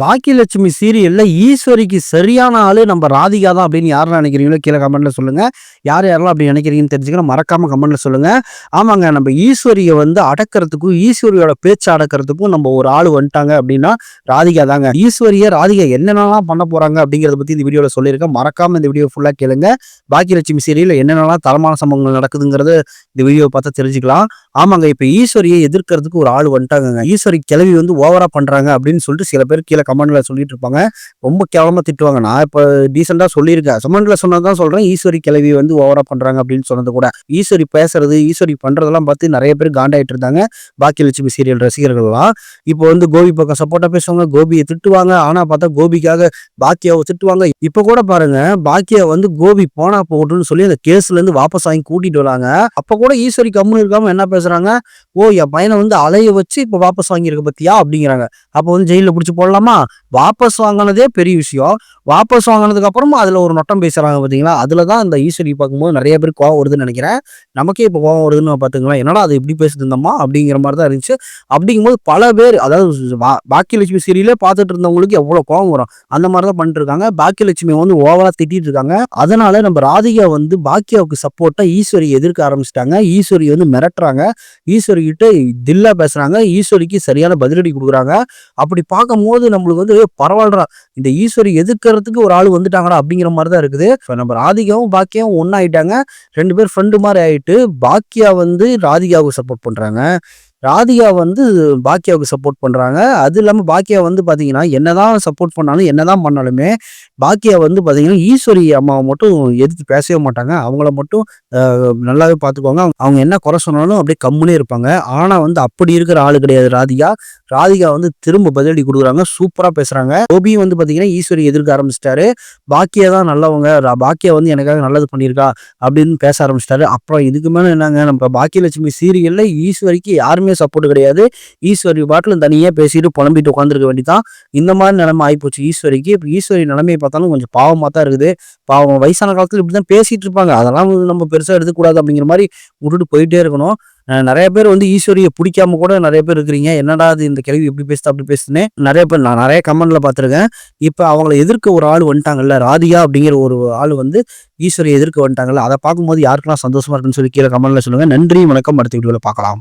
பாக்கியலட்சுமி சீரியல்ல ஈஸ்வரிக்கு சரியான ஆளு நம்ம ராதிகா தான் அப்படின்னு யாரெல்லாம் நினைக்கிறீங்களோ கீழே கமெண்ட்ல சொல்லுங்க. யார் யாரெல்லாம் அப்படி நினைக்கிறீங்கன்னு தெரிஞ்சுக்கணும். மறக்காம கமெண்ட்ல சொல்லுங்க. ஆமாங்க நம்ம ஈஸ்வரியை வந்து அடக்கிறதுக்கும் ஈஸ்வரியோட பேச்சு அடக்கிறதுக்கும் நம்ம ஒரு ஆள் வந்துட்டாங்க அப்படின்னா ராதிகா தாங்க. ஈஸ்வரிய ராதிகா என்னென்னலாம் பண்ண போறாங்க அப்படிங்கிறத பத்தி இந்த வீடியோல சொல்லியிருக்கேன். மறக்காம இந்த வீடியோ ஃபுல்லா கேளுங்க. பாக்கியலட்சுமி சீரியல் என்னென்னலாம் தரமான சம்பவங்கள் நடக்குதுங்கிறது இந்த வீடியோ பார்த்தா தெரிஞ்சுக்கலாம். ஆமாங்க இப்ப ஈஸ்வரியை எதிர்க்கிறதுக்கு ஒரு ஆள் வந்துட்டாங்க ஈஸ்வரி கிளவி வந்து ஓவரா பண்றாங்க அப்படின்னு சொல்லிட்டு சில பேர் கீழே கமெண்ட்ல சொல்லிட்டு இருப்பாங்க ரொம்ப கேவலமா திட்டுவாங்க. நான் இப்ப டீசெண்டா சொல்லியிருக்கேன். கமெண்ட்ல சொன்னதான் சொல்றேன். ஈஸ்வரி கிளவி வந்து ஓவரா பண்றாங்க அப்படின்னு சொன்னது கூட. ஈஸ்வரி பேசுறது ஈஸ்வரி பண்றதெல்லாம் பார்த்து நிறைய பேர் காண்டாயிட்டு இருந்தாங்க. பாக்கியலட்சுமி சீரியல் ரசிகர்கள்லாம். இப்போ வந்து கோபி பக்கம் சப்போர்ட்டா பேசுவாங்க. கோபியை திட்டுவாங்க. ஆனா பார்த்தா கோபிக்காக பாக்கியாவை திட்டுவாங்க. இப்ப கூட பாருங்க பாக்கியா வந்து கோபி போனா போட்டுன்னு சொல்லி அந்த கேஸ்ல இருந்து வாபஸ் வாங்கி கூட்டிட்டு வராங்க. அப்ப கூட ஈஸ்வரி கம்முன்னு இருக்காம என்ன பேசுறாங்க? ஓ என் பையனை வந்து அலைய வச்சு இப்ப வாபஸ் வாங்கியிருக்க பத்தியா? அப்படிங்கிறாங்க. அப்போ வந்து ஜெயில பிடிச்சி போடலாமா? வாபஸ் வாங்கினதே பெரிய விஷயம். வாபஸ் வாங்கினதுக்கு அப்புறமா அதுல ஒரு நொட்டம் பேசுறாங்க பாத்தீங்களா? அதில் தான் இந்த ஈஸ்வரி பார்க்கும்போது நிறைய பேர் கோவம் வருதுன்னு நினைக்கிறேன். நமக்கே இப்போ கோவம் வருதுன்னு பாத்துங்களா என்னடா அது இப்படி பேசிட்டு இருந்தோமா? அப்படிங்கிற மாதிரி தான் இருந்துச்சு. அப்படிங்கும்போது பல பேர் அதாவது பாக்கிய பாக்கியலட்சுமி சீரியலே பார்த்துட்டு இருந்தவங்களுக்கு எவ்வளவு கோவம் வரும். அந்த மாதிரி தான் பண்ணிட்டு இருக்காங்க. பாக்கியலட்சுமி வந்து ஓவரா திட்டிட்டு இருக்காங்க. அதனால நம்ம ராதிகா வந்து பாக்கியாவுக்கு சப்போர்ட்டா ஈஸ்வரி எதிர்க்க ஆரம்பிச்சிட்டாங்க. ஈஸ்வரி வந்து மிரட்டுறாங்க. ஈஸ்வரி கிட்ட தில்லா பேசுறாங்க. ஈஸ்வரிக்கு சரியான பதிலடி கொடுக்குறாங்க. அப்படி பார்க்கும்போது நம்மளுக்கு வந்து பரவாயில்லடா இந்த ஈஸ்வரி எதிர்க்கிறதுக்கு ஒரு ஆள் வந்துட்டாங்களா அப்படிங்கிற மாதிரி தான் இருக்குது நம்ம ராதிகாவும் பாக்கியாவும் ஒன்னாயிட்டாங்க ரெண்டு பேர் ஃப்ரெண்டு மாதிரி ஆயிட்டு பாக்கியா வந்து ராதிகாவுக்கு சப்போர்ட் பண்றாங்க. ராதிகா வந்து பாக்கியாவுக்கு சப்போர்ட் பண்ணுறாங்க அது இல்லாமல் பாக்கியா வந்து பார்த்தீங்கன்னா என்னதான் சப்போர்ட் பண்ணாலும் என்னதான் பண்ணாலுமே பாக்கியா வந்து பார்த்தீங்கன்னா ஈஸ்வரி அம்மாவை மட்டும் எதிர்த்து பேசவே மாட்டாங்க. அவங்கள மட்டும் நல்லாவே பார்த்துக்குவாங்க அவங்க- அவங்க என்ன குறை சொன்னாலும் அப்படியே கம்முனே இருப்பாங்க. ஆனால் வந்து அப்படி இருக்கிற ஆள் கிடையாது ராதிகா. ராதிகா வந்து திரும்ப பதிலடி கொடுக்குறாங்க. சூப்பராக பேசுகிறாங்க கோபியும் வந்து பார்த்தீங்கன்னா ஈஸ்வரி எதிர்க்க ஆரம்பிச்சிட்டாரு. பாக்கியா தான் நல்லவங்க. பாக்கியா வந்து எனக்காக நல்லது பண்ணியிருக்கா அப்படின்னு பேச ஆரம்பிச்சிட்டாரு. அப்புறம் இதுக்கு மேலே என்னங்க நம்ம பாக்கியலட்சுமி சீரியலில் ஈஸ்வரிக்கு யாருமே சப்போர்ட் கிடையாது. ஈஸ்வரி பாட்டில் தனியாக பேசிட்டு புலம்பிட்டு உட்காந்துருக்க வேண்டிதான். இந்த மாதிரி நிலைமை ஆகிப்போச்சு ஈஸ்வரிக்கு. இப்போ ஈஸ்வரி நிலைமையை பார்த்தாலும் கொஞ்சம் பாவமாக தான் இருக்குது. பாவம் வயசான காலத்தில் இப்படி தான் பேசிட்டு இருப்பாங்க. அதெல்லாம் நம்ம பெருசாக எடுத்துக்கூடாது அப்படிங்கிற மாதிரி விட்டுட்டு போயிட்டே இருக்கணும். நிறைய பேர் வந்து ஈஸ்வரியை பிடிக்காம கூட நிறைய பேர் இருக்கிறீங்க. என்னடா அது இந்த கேள்வி எப்படி பேசுது அப்படி பேசுதுன்னு நிறைய பேர் நான் நிறைய கமெண்ட்ல பார்த்துருக்கேன். இப்போ அவங்களை எதிர்க்க ஒரு ஆள் வந்துட்டாங்கல்ல ராதிகா அப்படிங்கிற ஒரு ஆள் வந்து ஈஸ்வரியை எதிர்க்க வந்துட்டாங்கல்ல அதை பார்க்கும்போது யாருக்கெல்லாம் சந்தோஷமா இருக்குன்னு சொல்லி கீழே கமெண்ட்ல சொல்லுங்க. நன்றி வணக்கம். அடுத்த வீடியோவில் பார்க்கலாம்.